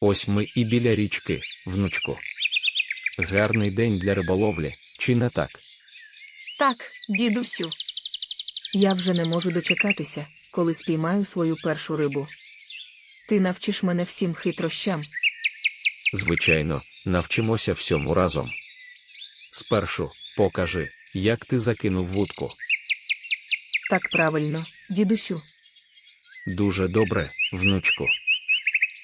Ось ми і біля річки, внучку. Гарний день для риболовлі, чи не так? Так, дідусю. Я вже не можу дочекатися, коли спіймаю свою першу рибу. Ти навчиш мене всім хитрощам. Звичайно, навчимося всьому разом. Спершу покажи, як ти закинув вудку. Так правильно, дідусю. Дуже добре, внучку.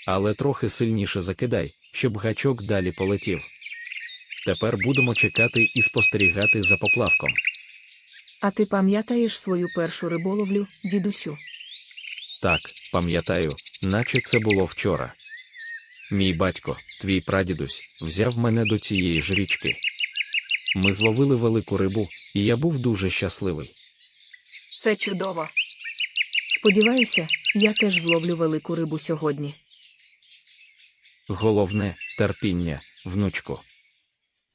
Але трохи сильніше закидай, щоб гачок далі полетів. Тепер будемо чекати і спостерігати за поплавком. А ти пам'ятаєш свою першу риболовлю, дідусю? Так, пам'ятаю, наче це було вчора. Мій батько, твій прадідусь, взяв мене до цієї ж річки. Ми зловили велику рибу, і я був дуже щасливий. Це чудово. Сподіваюся, я теж зловлю велику рибу сьогодні. Головне терпіння, внучко.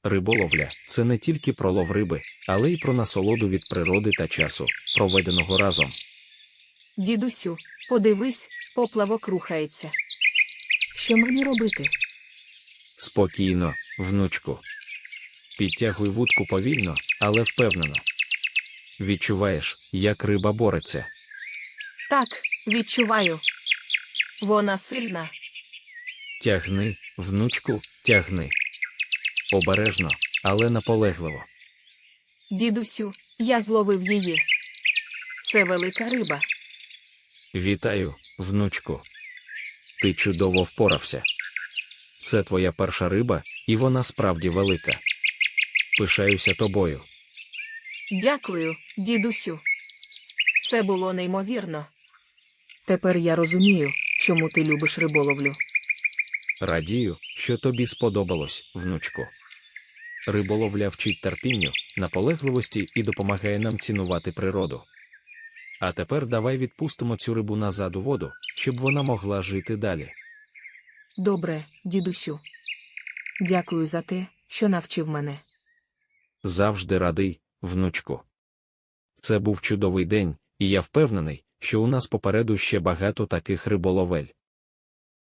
Риболовля це не тільки про лов риби, але й про насолоду від природи та часу, проведеного разом. Дідусю, подивись, поплавок рухається. Що мені робити? Спокійно, внучку. Підтягуй вудку повільно, але впевнено. Відчуваєш, як риба бореться. Так, відчуваю. Вона сильна. Тягни, внучку, тягни. Обережно, але наполегливо. Дідусю, я зловив її. Це велика риба. Вітаю, внучку. Ти чудово впорався. Це твоя перша риба, і вона справді велика. Пишаюся тобою. Дякую, дідусю. Це було неймовірно. Тепер я розумію, чому ти любиш риболовлю. Радію, що тобі сподобалось, внучку. Риболовля вчить терпінню, наполегливості і допомагає нам цінувати природу. А тепер давай відпустимо цю рибу назад у воду, щоб вона могла жити далі. Добре, дідусю. Дякую за те, що навчив мене. Завжди радий, внучку. Це був чудовий день, і я впевнений, що у нас попереду ще багато таких риболовель.